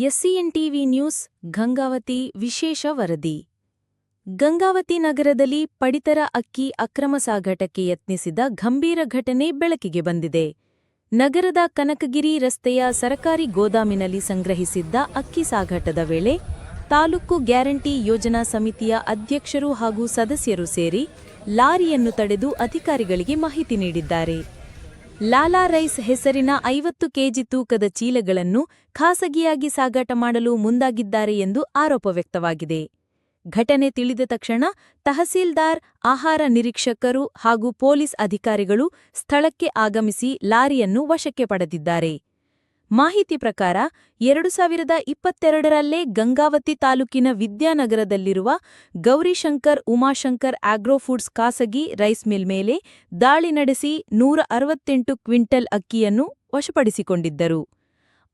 ಎಸ್ಸಿಎನ್ TV news, Gangavathi ವಿಶೇಷ ವರದಿ. ಗಂಗಾವತಿ ನಗರದಲ್ಲಿ ಪಡಿತರ ಅಕ್ಕಿ ಅಕ್ರಮ ಸಾಗಾಟಕ್ಕೆ ಯತ್ನಿಸಿದ ಗಂಭೀರ ಘಟನೆ ಬೆಳಕಿಗೆ ಬಂದಿದೆ. ನಗರದ ಕನಕಗಿರಿ ರಸ್ತೆಯ ಸರಕಾರಿ ಗೋದಾಮಿನಲ್ಲಿ ಸಂಗ್ರಹಿಸಿದ್ದ ಅಕ್ಕಿ ಸಾಗಾಟದ ವೇಳೆ ತಾಲೂಕು ಗ್ಯಾರಂಟಿ ಯೋಜನಾ ಸಮಿತಿಯ ಅಧ್ಯಕ್ಷರು ಹಾಗೂ ಸದಸ್ಯರು ಸೇರಿ ಲಾರಿಯನ್ನು ತಡೆದು ಅಧಿಕಾರಿಗಳಿಗೆ ಮಾಹಿತಿ ನೀಡಿದ್ದಾರೆ. ಲಾಲಾ ರೈಸ್ ಹೆಸರಿನ ಐವತ್ತು ಕೆಜಿ ತೂಕದ ಚೀಲಗಳನ್ನು ಖಾಸಗಿಯಾಗಿ ಸಾಗಾಟ ಮಾಡಲು ಮುಂದಾಗಿದ್ದಾರೆ ಎಂದು ಆರೋಪ ವ್ಯಕ್ತವಾಗಿದೆ. ಘಟನೆ ತಿಳಿದ ತಕ್ಷಣ ತಹಸೀಲ್ದಾರ್, ಆಹಾರ ನಿರೀಕ್ಷಕರು ಹಾಗೂ ಪೊಲೀಸ್ ಅಧಿಕಾರಿಗಳು ಸ್ಥಳಕ್ಕೆ ಆಗಮಿಸಿ ಲಾರಿಯನ್ನು ವಶಕ್ಕೆ ಪಡೆದಿದ್ದಾರೆ. ಮಾಹಿತಿ ಪ್ರಕಾರ, ಎರಡು ಸಾವಿರದ ಇಪ್ಪತ್ತೆರಡರಲ್ಲೇ ಗಂಗಾವತಿ ತಾಲೂಕಿನ ವಿದ್ಯಾನಗರದಲ್ಲಿರುವ ಗೌರಿಶಂಕರ್ ಉಮಾಶಂಕರ್ ಆಗ್ರೋಫುಡ್ಸ್ ಖಾಸಗಿ ರೈಸ್ ಮಿಲ್ ಮೇಲೆ ದಾಳಿ ನಡೆಸಿ ನೂರ ಅರವತ್ತೆಂಟು ಕ್ವಿಂಟಲ್ ಅಕ್ಕಿಯನ್ನು ವಶಪಡಿಸಿಕೊಂಡಿದ್ದರು.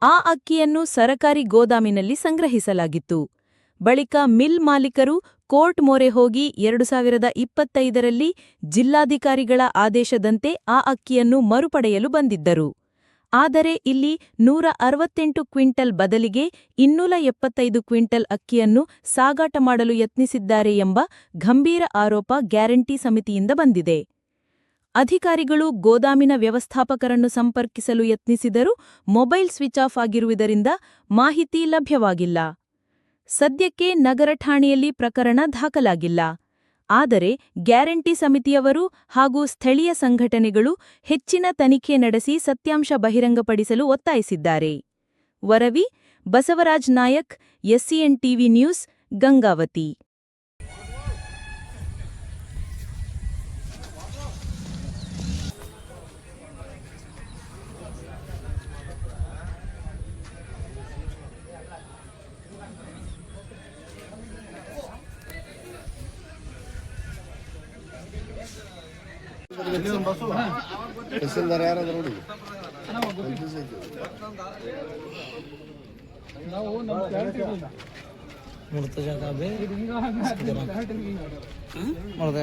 ಆ ಅಕ್ಕಿಯನ್ನು ಸರಕಾರಿ ಗೋದಾಮಿನಲ್ಲಿ ಸಂಗ್ರಹಿಸಲಾಗಿತ್ತು. ಬಳಿಕ ಮಿಲ್ ಮಾಲೀಕರು ಕೋರ್ಟ್ ಮೊರೆ ಹೋಗಿ ಎರಡು ಸಾವಿರದ ಇಪ್ಪತ್ತೈದರಲ್ಲಿ ಜಿಲ್ಲಾಧಿಕಾರಿಗಳ ಆದೇಶದಂತೆ ಆ ಅಕ್ಕಿಯನ್ನು ಮರುಪಡೆಯಲು ಬಂದಿದ್ದರು. ಆದರೆ ಇಲ್ಲಿ ನೂರ ಅರವತ್ತೆಂಟು ಕ್ವಿಂಟಲ್ ಬದಲಿಗೆ ಇನ್ನೂರ ಎಪ್ಪತ್ತೈದು ಕ್ವಿಂಟಲ್ ಅಕ್ಕಿಯನ್ನು ಸಾಗಾಟ ಮಾಡಲು ಯತ್ನಿಸಿದ್ದಾರೆ ಎಂಬ ಗಂಭೀರ ಆರೋಪ ಗ್ಯಾರಂಟಿ ಸಮಿತಿಯಿಂದ ಬಂದಿದೆ. ಅಧಿಕಾರಿಗಳು ಗೋದಾಮಿನ ವ್ಯವಸ್ಥಾಪಕರನ್ನು ಸಂಪರ್ಕಿಸಲು ಯತ್ನಿಸಿದರೂ ಮೊಬೈಲ್ ಸ್ವಿಚ್ ಆಫ್ ಆಗಿರುವುದರಿಂದ ಮಾಹಿತಿ ಲಭ್ಯವಾಗಿಲ್ಲ. ಸದ್ಯಕ್ಕೆ ನಗರ ಠಾಣೆಯಲ್ಲಿ ಪ್ರಕರಣ ದಾಖಲಾಗಿಲ್ಲ. ಆದರೆ ಗ್ಯಾರಂಟಿ ಸಮಿತಿಯವರು ಹಾಗೂ ಸ್ಥಳೀಯ ಸಂಘಟನೆಗಳು ಹೆಚ್ಚಿನ ತನಿಖೆ ನಡೆಸಿ ಸತ್ಯಾಂಶ ಬಹಿರಂಗಪಡಿಸಲು ಒತ್ತಾಯಿಸಿದ್ದಾರೆ. Varavi Basavaraj Nayak, SCN TV news, Gangavathi. Tahsildar ಯಾರಾದ್ರು ನೋಡಿ. ಮುರ್ತಜಾ ಜಾಗ ಬೇ. ಮುಡ್ತ